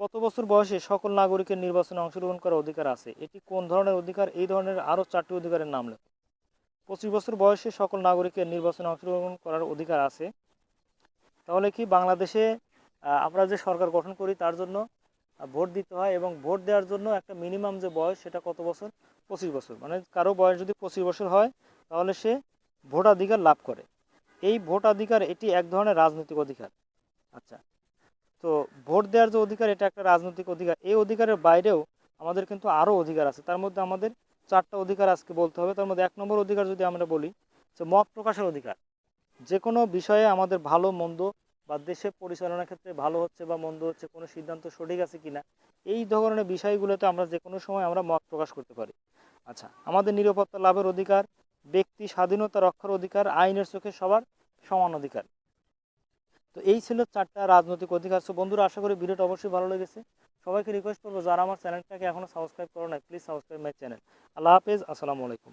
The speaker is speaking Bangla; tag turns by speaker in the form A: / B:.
A: কত বছর বয়সে সকল নাগরিকের নির্বাচনে অংশগ্রহণ করার অধিকার আছে? এটি কোন ধরনের অধিকার? এই ধরনের আরও চারটি অধিকারের নাম লেখো। পঁচিশ বছর বয়সে সকল নাগরিকের নির্বাচনে অংশগ্রহণ করার অধিকার আছে। তাহলে কি বাংলাদেশে আমরা যে সরকার গঠন করি তার জন্য ভোট দিতে হয় এবং ভোট দেওয়ার জন্য একটা মিনিমাম যে বয়স সেটা কত বছর? পঁচিশ বছর। মানে কারও বয়স যদি পঁচিশ বছর হয়, তাহলে সে ভোটাধিকার লাভ করে। এই ভোটাধিকার এটি এক ধরনের রাজনৈতিক অধিকার। আচ্ছা তো ভোট দেওয়ার যে অধিকার, এটা একটা রাজনৈতিক অধিকার। এই অধিকারের বাইরেও আমাদের কিন্তু আরও অধিকার আছে। তার মধ্যে আমাদের চারটা অধিকার আজকে বলতে হবে। তার মধ্যে এক নম্বর অধিকার যদি আমরা বলি, যে মত প্রকাশের অধিকার। যে কোনো বিষয়ে আমাদের ভালো, মন্দ বা দেশে পরিচালনার ক্ষেত্রে ভালো হচ্ছে বা মন্দ হচ্ছে, কোনো সিদ্ধান্ত সঠিক আছে কিনা, এই ধরনের বিষয়গুলোতে আমরা যে কোনো সময় আমরা মত প্রকাশ করতে পারি। আচ্ছা আমাদের নিরাপত্তা লাভের অধিকার, ব্যক্তি স্বাধীনতা রক্ষার অধিকার, আইনের চোখে সবার সমান অধিকার। তো এই ছিল চারটা রাজনৈতিক অধিকার। সো বন্ধুরা, আশা করি ভিডিওটা অবশ্যই ভালো লেগেছে। সবাইকে রিকোয়েস্ট করব, যারা আমার চ্যানেলটাকে এখনও সাবস্ক্রাইব করো না please subscribe my channel Allah হাফেজ, আসসালামু আলাইকুম।